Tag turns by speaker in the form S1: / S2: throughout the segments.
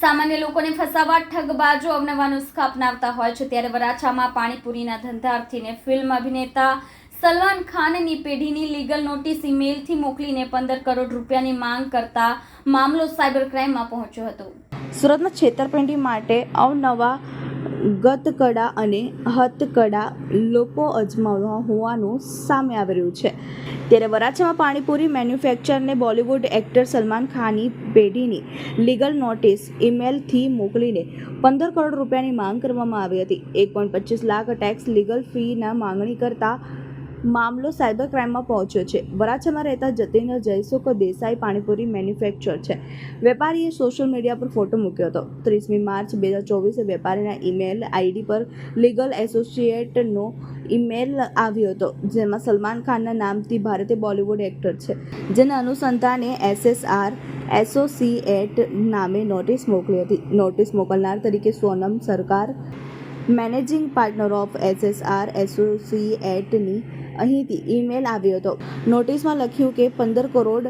S1: સામાન્ય લોકોને ફસાવા, ઠગબાજો અવનવા નુસ્ખા અપનાવતા હોય છે. ત્યારે વરાછામાં પાણીપુરીના ધંધાર્થીને ફિલ્મ અભિનેતા સલમાન ખાનની પેઢીની લીગલ નોટિસ ઈમેલથી મોકલીને પંદર કરોડ રૂપિયાની માંગ કરતા મામલો સાયબર ક્રાઇમમાં પહોંચ્યો હતો.
S2: સુરતમાં છેતરપિંડી માટે અવનવા ગતકડા અને હથકળા લોકો અજમાવવા હોવાનું સામે આવી રહ્યું છે. ત્યારે વરાછામાં પાણીપુરી મેન્યુફેક્ચરને બોલિવૂડ એક્ટર સલમાન ખાનની પેઢીની લીગલ નોટિસ ઈમેલથી મોકલીને પંદર કરોડ રૂપિયાની માંગ કરવામાં આવી હતી. એક પોઈન્ટ પચીસ લાખ ટેક્સ લીગલ ફીના માંગણી કરતા મામલો સાયબર ક્રાઇમમાં પહોંચ્યો છે. વરાછામાં રહેતા જતીન જયસુખ દેસાઈ પાણીપુરી મેન્યુફેક્ચર છે. વેપારીએ સોશિયલ મીડિયા પર ફોટો મૂક્યો હતો. ત્રીસમી માર્ચ બે હજાર ચોવીસે વેપારીના ઈમેલ આઈડી પર લીગલ એસોસિએટનો ઈમેલ આવ્યો હતો, જેમાં સલમાન ખાનના નામથી ભારતીય બોલિવૂડ એક્ટર છે, જેના અનુસંધાને એસએસઆર એસોસિએટ નામે નોટિસ મોકલી હતી. નોટિસ મોકલનાર તરીકે Sonam Sarkar managing partner of SSR એસોસિએટની અહીંથી ઈમેલ આવ્યો હતો. નોટિસમાં લખ્યું કે પંદર કરોડ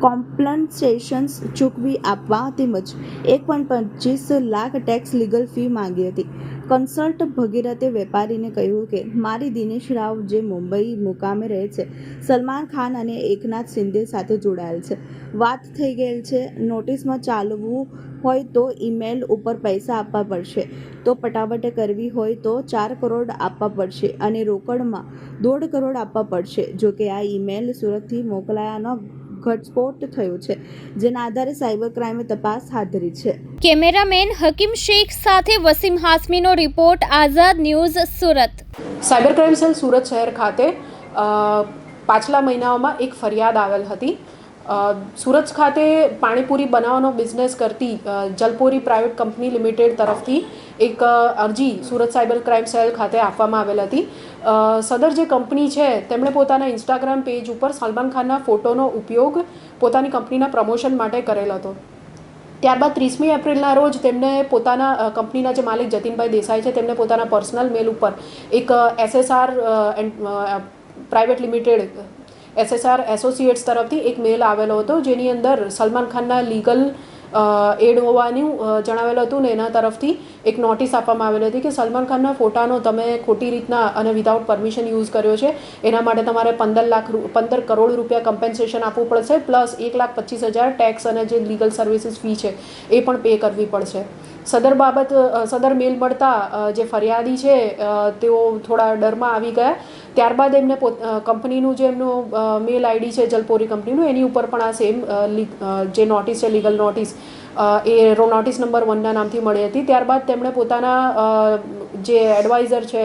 S2: કોમ્પન્સેશન્સ ચૂકવી આપવા તેમજ એક પોઈન્ટ પચીસ લાખ ટેક્સ લીગલ ફી માંગી હતી. કન્સલ્ટ ભગીરથે વેપારીને કહ્યું કે, મારી દિનેશ રાવ જે મુંબઈ મુકામે રહે છે, સલમાન ખાન અને એકનાથ શિંદે સાથે જોડાયેલ છે. વાત થઈ ગયેલ છે, નોટિસમાં ચાલવું હોય તો ઈમેલ ઉપર પૈસા આપવા પડશે. તો પટાવટે કરવી હોય તો ચાર કરોડ આપવા પડશે અને રોકડમાં દોઢ કરોડ આપવા પડશે. જોકે આ ઈમેલ સુરતથી મોકલાયાનો ઘટસ્ફોટ થયો છે જેના આધારે સાયબર ક્રાઇમે તપાસ હાથ ધરી છે.
S1: કેમેરામેન હકીમ શેખ સાથે Wasim હાસમીનો report Azad news Surat.
S3: Cyber crime cell Surat શહેર ખાતે પાછલા મહિનાઓમાં એક ફરિયાદ આવેલ હતી. સુરત ખાતે પાણીપુરી બનાવવાનો બિઝનેસ કરતી જલપુરી પ્રાઇવેટ કંપની લિમિટેડ તરફથી એક અરજી સુરત સાયબર ક્રાઇમ સેલ ખાતે આપવામાં આવેલ હતી. સદર જે કંપની છે, તેમણે પોતાના ઇન્સ્ટાગ્રામ પેજ ઉપર સલમાન ખાનના ફોટોનો ઉપયોગ પોતાની કંપનીના પ્રમોશન માટે કરેલ હતો. ત્યારબાદ ત્રીસમી એપ્રિલના રોજ તેમને પોતાના કંપનીના જે માલિક જતીનભાઈ દેસાઈ છે, તેમને પોતાના પર્સનલ મેલ ઉપર એક SSR private limited SSR associates તરફથી એક મેલ આવેલો હતો, જેની અંદર સલમાન ખાનના લીગલ એડ હોવાનું જણાવેલું હતું ને એના તરફથી એક નોટિસ આપવામાં આવેલી હતી કે સલમાન ખાનના ફોટાનો તમે ખોટી રીતના અને વિધાઉટ પરમિશન યુઝ કર્યો છે. એના માટે તમારે પંદર લાખ પંદર કરોડ રૂપિયા કમ્પેન્સેશન આપવું પડશે પ્લસ એક લાખ પચીસ હજાર ટેક્સ અને જે લીગલ સર્વિસીસ ફી છે, એ પણ પે કરવી પડશે. સદર બાબત સદર મેલ મળતા જે ફરિયાદી છે તેઓ થોડા ડરમાં આવી ગયા. ત્યારબાદ એમને કંપનીનું જે એમનું મેલ આઈડી છે, જલપોરી કંપનીનું, એની ઉપર પણ આ સેમ જે નોટિસ છે લીગલ નોટિસ એ રો નોટિસ નંબર વનના નામથી મળી હતી. ત્યારબાદ તેમણે પોતાના જે એડવાઇઝર છે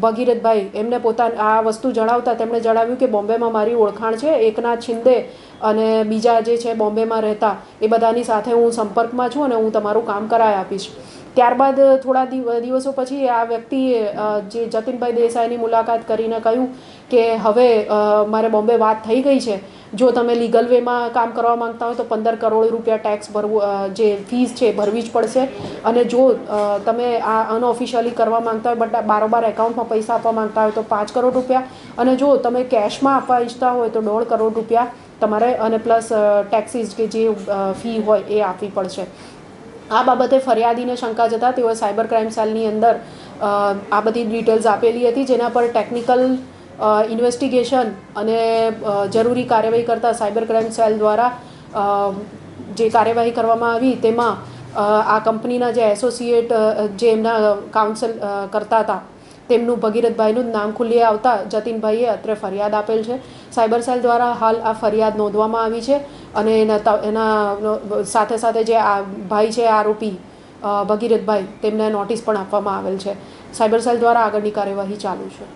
S3: ભગીરથભાઈ, એમને પોતાના, આ વસ્તુ જણાવતા તેમણે જણાવ્યું કે બોમ્બેમાં મારી ઓળખાણ છે, એકનાથ શિંદે અને બીજા જે છે બોમ્બેમાં રહેતા, એ બધાની સાથે હું સંપર્કમાં છું અને હું તમારું કામ કરાવી આપીશ. ત્યારબાદ થોડા દિવ- દિવસો પછી આ વ્યક્તિએ જે જતીનભાઈ દેસાઈની મુલાકાત કરીને કહ્યું કે હવે મારે બોમ્બે વાત થઈ ગઈ છે જો તમે લીગલ વેમાં કામ કરવા માંગતા હોય તો પંદર કરોડ રૂપિયા ટેક્સ ભરવું જે ફીસ છે ભરવી જ પડશે. અને જો તમે આ અનઓફિશિયલી કરવા માંગતા હોય, બટ બારોબાર એકાઉન્ટમાં પૈસા આપવા માંગતા હોય તો પાંચ કરોડ રૂપિયા. અને જો તમે કેશમાં આપવા ઈચ્છતા હોય તો દોઢ કરોડ રૂપિયા તમારે, અને પ્લસ ટેક્સીસ કે જે ફી હોય એ આપવી પડશે. આ બાબતે ફરિયાદીને શંકા જતાં તેઓએ સાયબર ક્રાઇમ સેલની અંદર આ બધી ડિટેલ્સ આપેલી હતી, જેના પર ટેકનિકલ ઇન્વેસ્ટિગેશન અને જરૂરી કાર્યવાહી કરતા સાયબર ક્રાઇમ સેલ દ્વારા જે કાર્યવાહી કરવામાં આવી તેમાં આ કંપનીના જે એસોસિએટ જે એમના કાઉન્સલ કરતા હતા, તેમનું ભગીરથભાઈનું નામ ખુલ્લી આવતા જતીનભાઈએ અત્રે ફરિયાદ આપેલ છે. સાયબર સેલ દ્વારા હાલ આ ફરિયાદ નોંધવામાં આવી છે અને એના એના સાથે સાથે જે આ ભાઈ છે, આરોપી ભગીરથભાઈ, તેમને નોટિસ પણ આપવામાં આવેલ છે. સાયબર સેલ દ્વારા આગળની કાર્યવાહી ચાલુ છે.